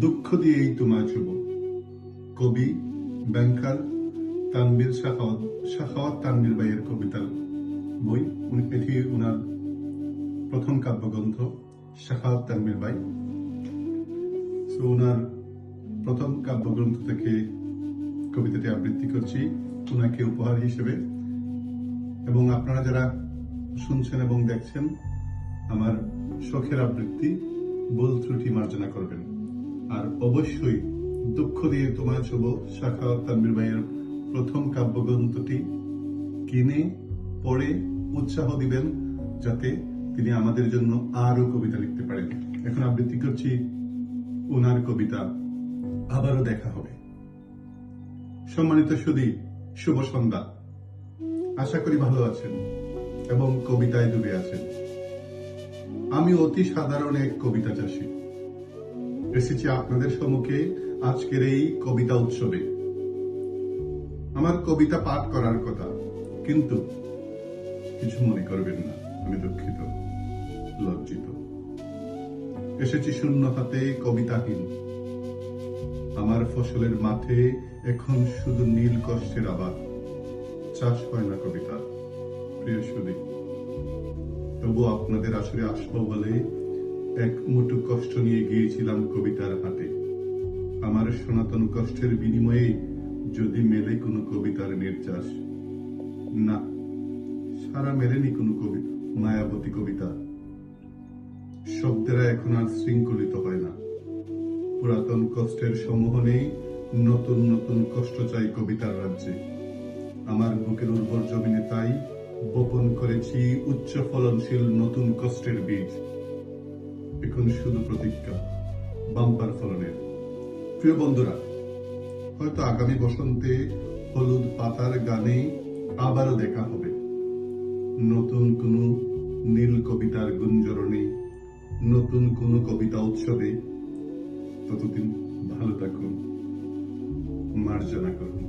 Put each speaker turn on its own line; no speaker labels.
দুঃখ দিয়েই তোমায় ছুব কবি, ব্যাংকার, তানবীর শাখাওয়াত শাখাওয়াত তানবীর ভাইয়ের কবিতার বই। উনি এটি ওনার প্রথম কাব্যগ্রন্থ, শাখাওয়াত তানবীর ভাই। সো ওনার প্রথম কাব্যগ্রন্থ থেকে কবিতাটি আবৃত্তি করছি। ওনাকে উপহার হিসেবে। এবং আপনারা যারা শুনছেন এবং দেখছেন, আমার শখের আবৃত্তি ভুল ত্রুটি মার্জনা করবেন। আর অবশ্যই দুঃখ দিয়ে তোমার শুভ শাখা তানবীর ভাইয়ের প্রথম কাব্যগ্রন্থটি কিনে, পড়ে, উৎসাহ দিবেন, যাতে তিনি আমাদের জন্য আরও কবিতা লিখতে পারেন। এখন আবৃত্তি করছি ওনার কবিতা। আবারও দেখা হবে। সম্মানিত সুদী শুভ সন্ধ্যা। আশা করি ভালো আছেন এবং কবিতায় ডুবে আছেন। আমি অতি সাধারণ এক কবিতা চাষী। এসেছি আপনাদের সম্মুখে আজকের এই কবিতা উৎসবে। আমার কবিতা পাঠ করার কথা, কিন্তু কিছু মনে করবেন না, আমি দুঃখিত, লজ্জিত। এসেছি শূন্য হাতে কবিতাহীন। আমার ফসলের মাঠে এখন শুধু নীল কষ্টের আবার চাষ হয় না কবিতা, প্রিয় সুদী তবু আপনাদের আসলে আসব বলে এক মুঠো কষ্ট নিয়ে গিয়েছিলাম কবিতার হাটে আমার সনাতন কষ্টের বিনিময়ে যদি মেলে কোনো কবিতার নির্যাস। না, সারা মেলেনি কোনো কবি, মায়াবতী কবিতা। শব্দেরা এখন আর শৃঙ্খলিত হয় না। পুরাতন কষ্টের সম্মোহনে নতুন নতুন কষ্ট চাই কবিতার রাজ্যে। আমার বুকের উর্বর জমিনে তাই বপন করেছি উচ্চ ফলনশীল নতুন কষ্টের বীজ। এখন শুধু প্রতীক্ষা বাম্পার ফলনের। প্রিয় বন্ধুরা, হয়তো আগামী বসন্তে হলুদ পাতার গানে আবারও দেখা হবে। নতুন কোনো নীল কবিতার গুঞ্জরণে, নতুন কোনো কবিতা উৎসবে। ততদিন ভালো থাকুন, মার্জনা করুন।